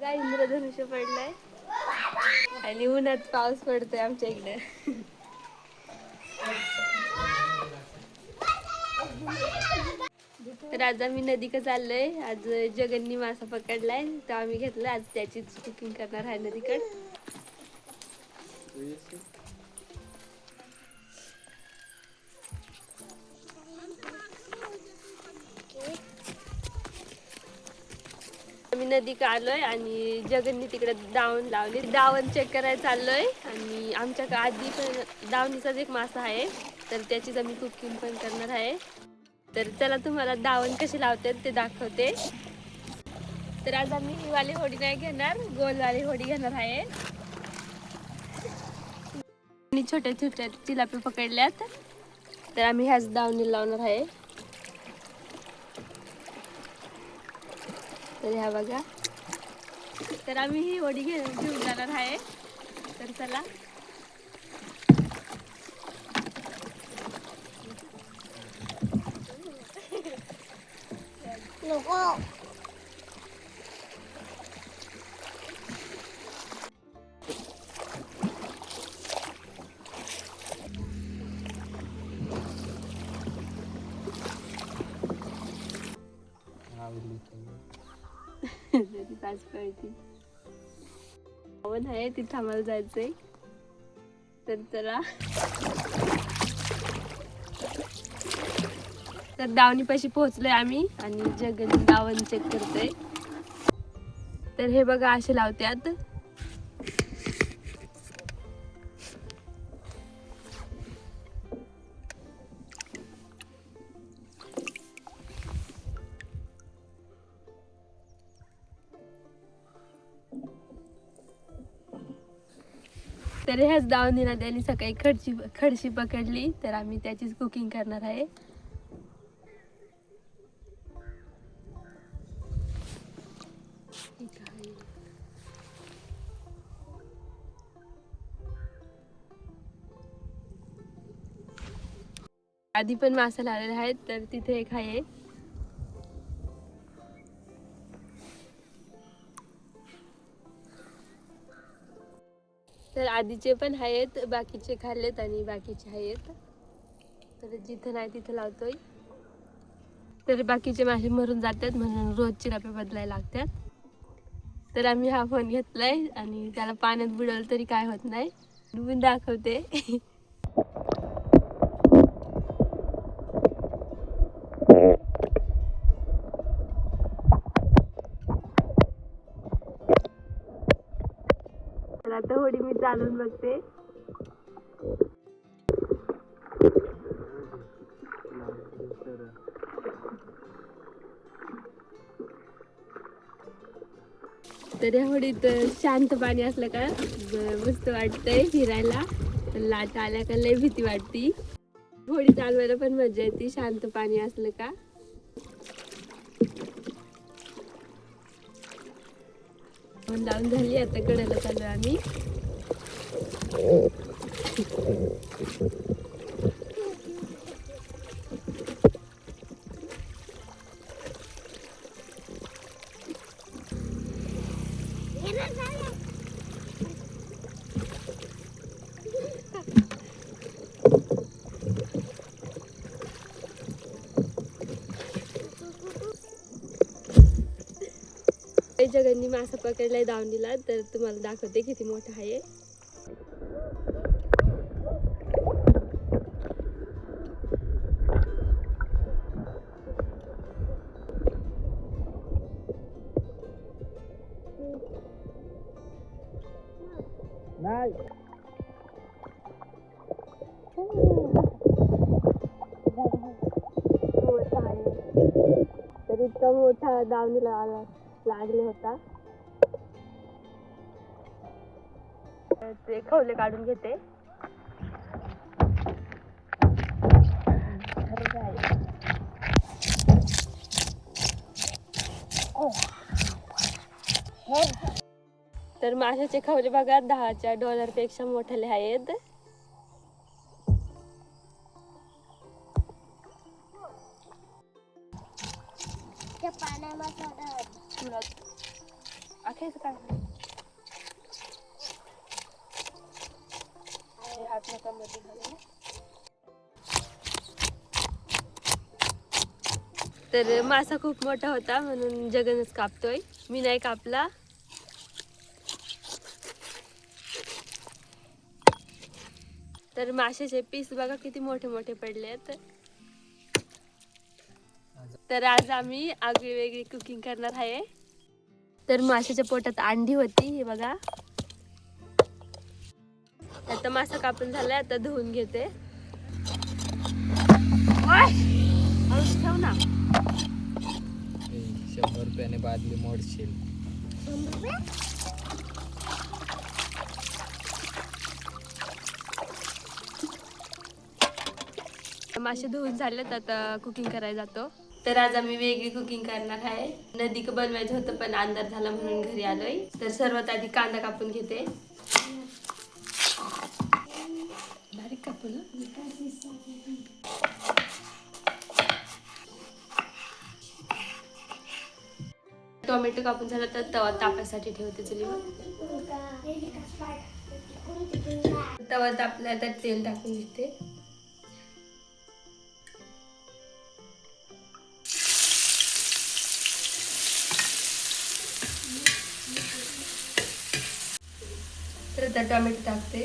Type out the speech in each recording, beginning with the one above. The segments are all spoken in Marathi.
बघा इंद्रधनुष्य पडलाय. आणि उन्हात पाऊस पडतोय आमच्या इकडे. तर आज आम्ही नदी चाललोय. आज जगननी मासा पकडलाय. तो आम्ही घेतला. आज त्याचीच कुकिंग करणार आहे नदीकड. नदी का आलोय आणि जगननी तिकडे दावण लावली. दावण चेक करायला चाललोय आणि आमच्या आधी पण दावणीचाच एक मासा आहे. तर त्याचीच आम्ही कुकिंग पण करणार आहे. तर चला तुम्हाला दावण कसे लावतात ते दाखवते. तर आज आम्ही ही वाली होडी नाही घेणार गोलवाली होडी घेणार आहे. आणि छोट्या छोट्या तिलापी पकडल्यात. तर आम्ही ह्याच दावणी लावणार आहे. तर ह्या बघा. तर आम्ही ही होडी घे घेऊन जाणार आहे. तर चला. पाच कळती आहे तिथं आम्हाला जायचंय. तर चला. तर दावणीपाशी पोहोचलोय आम्ही आणि जगन दावण चेक करतोय. तर हे बघा असे लावत्यात. तर ह्याच दावणीला त्यांनी सकाळी खडशी खडशी पकडली. तर आम्ही त्याचीच कुकिंग करणार आहे. आधी पण मासा लावलेला आहेत तर तिथे एक आहे. तर आधीचे पण आहेत बाकीचे खाल्लेत आणि बाकीचे आहेत. तर जिथं नाही तिथं लावतोय. तर बाकीचे मासे मरून जातात म्हणून रोज चिरापे बदलायला लागतात. तर आम्ही हा फोन घेतलाय आणि त्याला पाण्यात बुडवलं तरी काय होत नाही. डुबून दाखवते. चालून बघते तर या होडीत शांत पाणी असलं का मस्त वाटतंय फिरायला. लाट आल्या का लय भीती वाटती. होडी चालवायला पण मजा येते शांत पाणी असलं का. लावून झाली आता कडेला चालू आम्ही. ते जगांनी मासा पकडलाय दावणीला तर तुम्हाला दाखवते किती मोठा आहे. नाही मोठा आहे तर इतका मोठा दावणीला आला लागले होता ते खवले काढून घेते तर माशाचे खवले बघा दहाच्या डॉलरपेक्षा मोठे आहेत. काय? हात नका मध्ये. तर मासा खूप मोठा होता म्हणून जगनच कापतोय. मी नाही कापला. तर माशाचे पीस बघा किती मोठे मोठे पडले आहेत. तर आज आम्ही आगळी वेगळी कुकिंग करणार आहे. तर माशाच्या पोटात अंडी होती हे बघा. आता मासा कापून झालाय आता धुवून घेते. ठेव ना. शंभर रुपयाने बादली मोडशील. मासे धुवून झालेत आता कुकिंग करायला जातो. तर आज आम्ही वेगळी कुकिंग करणार आहे. नदीक बनवायचं होतं पण अंधार झाला म्हणून घरी आलोय. तर सर्वात आधी कांदा कापून घेते. बारीक कापून टोमॅटो कापून झाला तर तवा तापासाठी ठेवते चुलीवर. तवा तापला तर तेल टाकून घेते. तर आता टोमॅटो टाकते.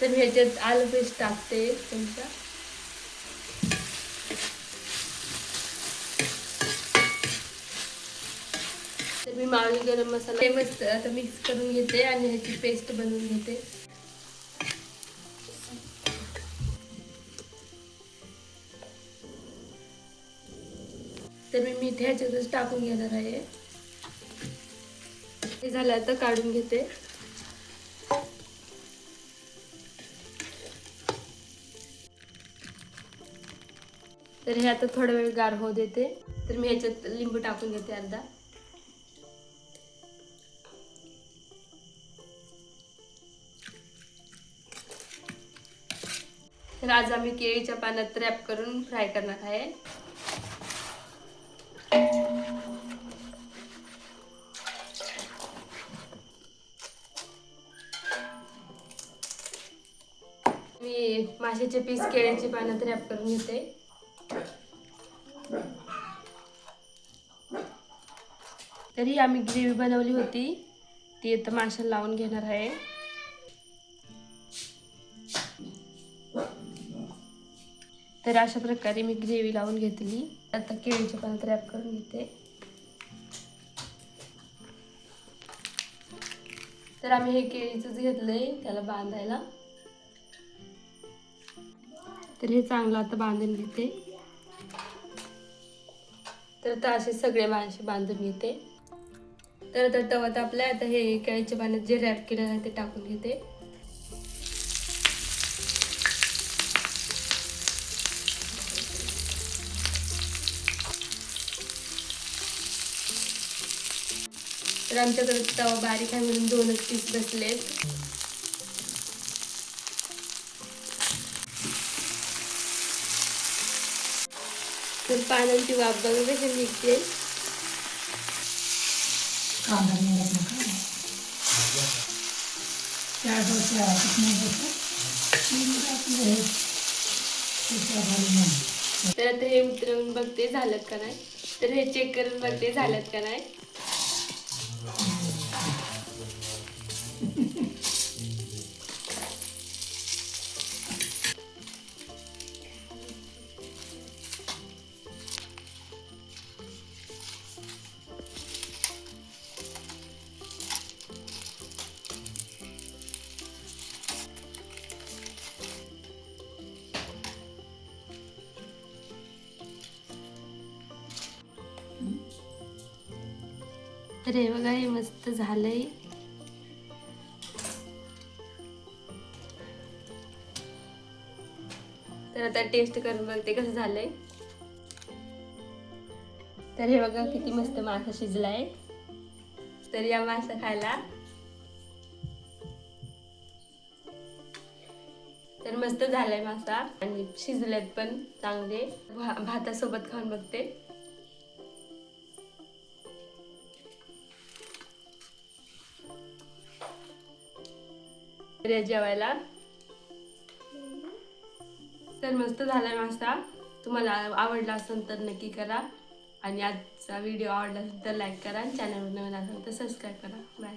तर मी ह्याच्यात आलू पेस्ट टाकते त्यांचा तर मी मावळी गरम मसाला फेमस आता मिक्स करून घेते आणि ह्याची पेस्ट बनवून घेते. तर मी मीठ ह्याच्यातच टाकून घेणार आहे. हे झालं आता काढून घेते. तर हे आता थोडा वेळ गार होऊ देते. तर मी ह्याच्यात लिंबू टाकून घेते अर्धा. तर आज आम्ही केळीच्या पाण्यात रॅप करून फ्राय करणार आहे. मी माशाचे पीस केळ्याची पानात रॅप करून घेते. तरी आम्ही ग्रेव्ही बनवली होती. ती आता माशाला लावून घेणार आहे. तर अशा प्रकारे मी ग्रेव्ही लावून घेतली आता केळीच्या पाण्यात रॅप करून घेते. तर आम्ही हे केळीचंच घेतलंय त्याला बांधायला. तर हे चांगलं आता बांधून घेते. तर आता असे सगळे मासे बांधून घेते. तर आता तवात आपल्या आता हे केळीच्या पाण्यात जे रॅप केलेलं आहे ते टाकून घेते. तर आमच्याकडे तवा बारीक आहे म्हणून दोनच पीस बसलेत. तर पानांची वाफ बघा कशी निघते. कांदा नका डोसे तर आता हे उतरवून बघते झालं का नाही. तर हे चेक करून बघते झालं का नाही. अरे बघा हे मस्त झालंय. तर आता टेस्ट करून बघते कसं झालंय. तर हे बघा किती मस्त मासा शिजलाय. तर या मासा खायला. तर मस्त झालाय मासा. आणि शिजल्यात पण चांगले. भातासोबत खाऊन बघते. जेवायला? तर मस्त झाला नाश्ता. तुम्हाला आवडला असेल तर नक्की करा. आणि आजचा व्हिडिओ आवडला असेल तर लाईक करा. आणि चॅनल नवीन असेल तर सबस्क्राईब करा. बाय